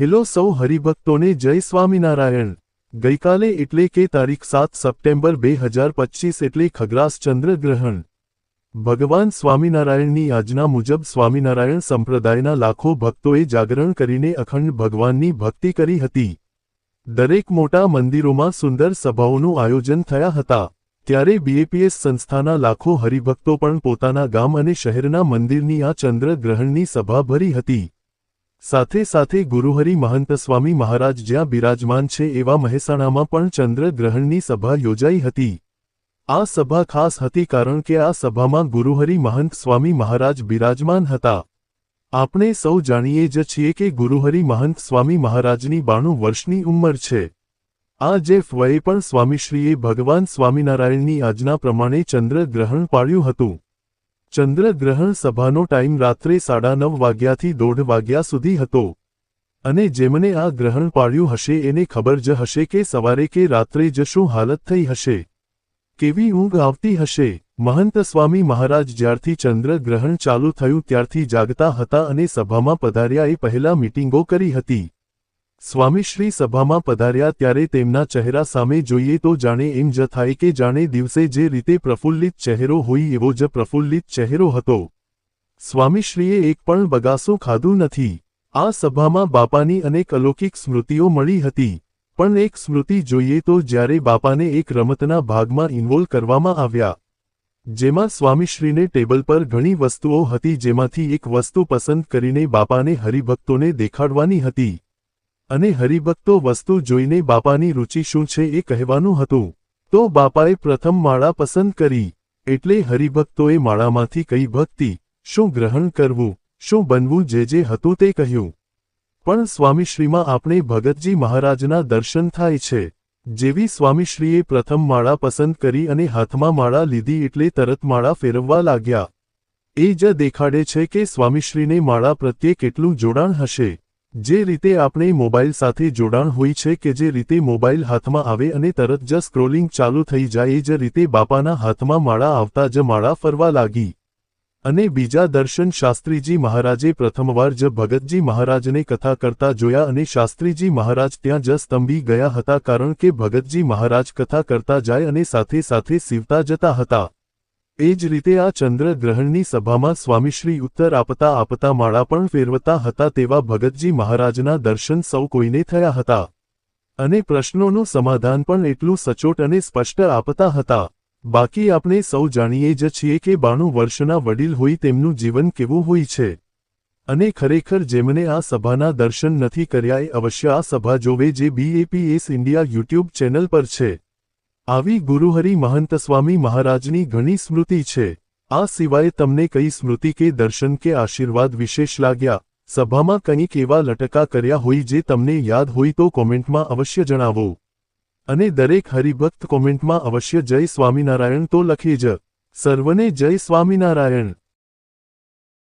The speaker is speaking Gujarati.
હેલો સૌ હરિભક્તોને જય સ્વામિનારાયણ. ગઈકાલે એટલે કે તારીખ સાત સપ્ટેમ્બર બે હજાર પચીસ એટલે ખગ્રાસ ચંદ્ર ભગવાન સ્વામિનારાયણની આજના મુજબ સ્વામિનારાયણ સંપ્રદાયના લાખો ભક્તોએ જાગરણ કરીને અખંડ ભગવાનની ભક્તિ કરી હતી. દરેક મોટા મંદિરોમાં સુંદર સભાઓનું આયોજન થયા હતા. ત્યારે બીએપીએસ સંસ્થાના લાખો હરિભક્તો પણ પોતાના ગામ અને શહેરના મંદિરની આ ચંદ્ર ગ્રહણની સભા ભરી હતી. સાથે સાથે ગુરુહરિ મહંત સ્વામી મહારાજ જ્યાં બિરાજમાન છે એવા મહેસાણામાં પણ ચંદ્રગ્રહણની સભા યોજાઈ હતી. આ સભા ખાસ હતી કારણ કે આ સભામાં ગુરુહરિ મહંત સ્વામી મહારાજ બિરાજમાન હતા. આપણે સૌ જાણીએ જ છીએ કે ગુરુહરિ મહંત સ્વામી મહારાજની બાણું વર્ષની ઉંમર છે. આ જે વયે પણ સ્વામીશ્રીએ ભગવાન સ્વામિનારાયણની આજના પ્રમાણે ચંદ્રગ્રહણ પાળ્યું હતું. ચંદ્રગ્રહણ સભાનો ટાઈમ રાત્રે સાડા નવ વાગ્યાથી દોઢ વાગ્યા સુધી હતો. અને જેમને આ ગ્રહણ પાડ્યું હશે એને ખબર જ હશે કે સવારે કે રાત્રે જ શું હાલત થઈ હશે. કેવી ઊંઘ આવતી હશે? મહંત સ્વામી મહારાજ જ્યારથી ચંદ્રગ્રહણ ચાલુ થયું ત્યારથી જાગતા હતા અને સભામાં પધાર્યા એ પહેલા મીટિંગો કરી હતી. સ્વામીશ્રી સભામાં પધાર્યા ત્યારે તેમના ચહેરા સામે જોઈએ તો જાણે એમ જ થાય કે જાણે દિવસે જે રીતે પ્રફુલ્લિત ચહેરો હોય એવો જ પ્રફુલ્લિત ચહેરો હતો. સ્વામીશ્રીએ એક પણ બગાસું ખાધું નથી. આ સભામાં બાપાની અનેક અલૌકિક સ્મૃતિઓ મળી હતી. પણ એક સ્મૃતિ જોઈએ તો જ્યારે બાપાને એક રમતના ભાગમાં ઇન્વોલ્વ કરવામાં આવ્યા. જેમાં સ્વામીશ્રીને ટેબલ પર ઘણી વસ્તુઓ હતી જેમાંથી એક વસ્તુ પસંદ કરીને બાપાને હરિભક્તોને દેખાડવાની હતી. અને હરિભક્તો વસ્તુ જોઈને બાપાની રુચિ શું છે એ કહેવાનું હતું. તો બાપાએ પ્રથમ માળા પસંદ કરી, એટલે હરિભક્તોએ માળામાંથી કઈ ભક્તિ, શું ગ્રહણ કરવું, શું બનવું જે જે હતું તે કહ્યું. પણ સ્વામીશ્રીમાં આપણે ભગતજી મહારાજના દર્શન થાય છે. જેવી સ્વામીશ્રીએ પ્રથમ માળા પસંદ કરી અને હાથમાં માળા લીધી એટલે તરત માળા ફેરવવા લાગ્યા. એ જ દેખાડે છે કે સ્વામીશ્રીને માળા પ્રત્યે કેટલું જોડાણ હશે. જે રીતે આપણે મોબાઈલ સાથે જોડાણ હોય છે કે જે રીતે મોબાઈલ હાથમાં આવે અને તરત જ સ્ક્રોલિંગ ચાલુ થઈ જાય એ જ રીતે બાપાના હાથમાં માળા આવતા જ માળા ફરવા લાગી. અને બીજા દર્શન શાસ્ત્રીજી મહારાજે પ્રથમવાર જ ભગતજી મહારાજને કથા કરતા જોયા અને શાસ્ત્રીજી મહારાજ ત્યાં જ સ્તંભી ગયા હતા કારણ કે ભગતજી મહારાજ કથા કરતા જાય અને સાથે સાથે સીવતા જતા હતા. એ જ રીતે આ ચંદ્રગ્રહણની સભામાં સ્વામીશ્રી ઉત્તર આપતા આપતા માળા પણ ફેરવતા હતા તેવા ભગતજી મહારાજના દર્શન સૌ કોઈને થયા હતા. અને પ્રશ્નોનું સમાધાન પણ એટલું સચોટ અને સ્પષ્ટ આપતા હતા. બાકી આપણે સૌ જાણીએ જ છીએ કે બાણું વર્ષના વડીલ હોય તેમનું જીવન કેવું હોય છે. અને ખરેખર જેમને આ સભાના દર્શન નથી કર્યા એ અવશ્ય આ સભા જોવે જે બીએપીએસ ઇન્ડિયા યુટ્યુબ ચેનલ પર છે. આવી ગુરુહરિ મહંતસ્વામી મહારાજની ઘણી સ્મૃતિ છે. આ સિવાય તમને કઈ સ્મૃતિ કે દર્શન કે આશીર્વાદ વિશેષ લાગ્યા? સભામાં કંઈક એવા લટકા કર્યા હોય જે તમને યાદ હોય તો કોમેન્ટમાં અવશ્ય જણાવો. અને દરેક હરિભક્ત કોમેન્ટમાં અવશ્ય જય સ્વામિનારાયણ તો લખે જ. સર્વને જય સ્વામિનારાયણ.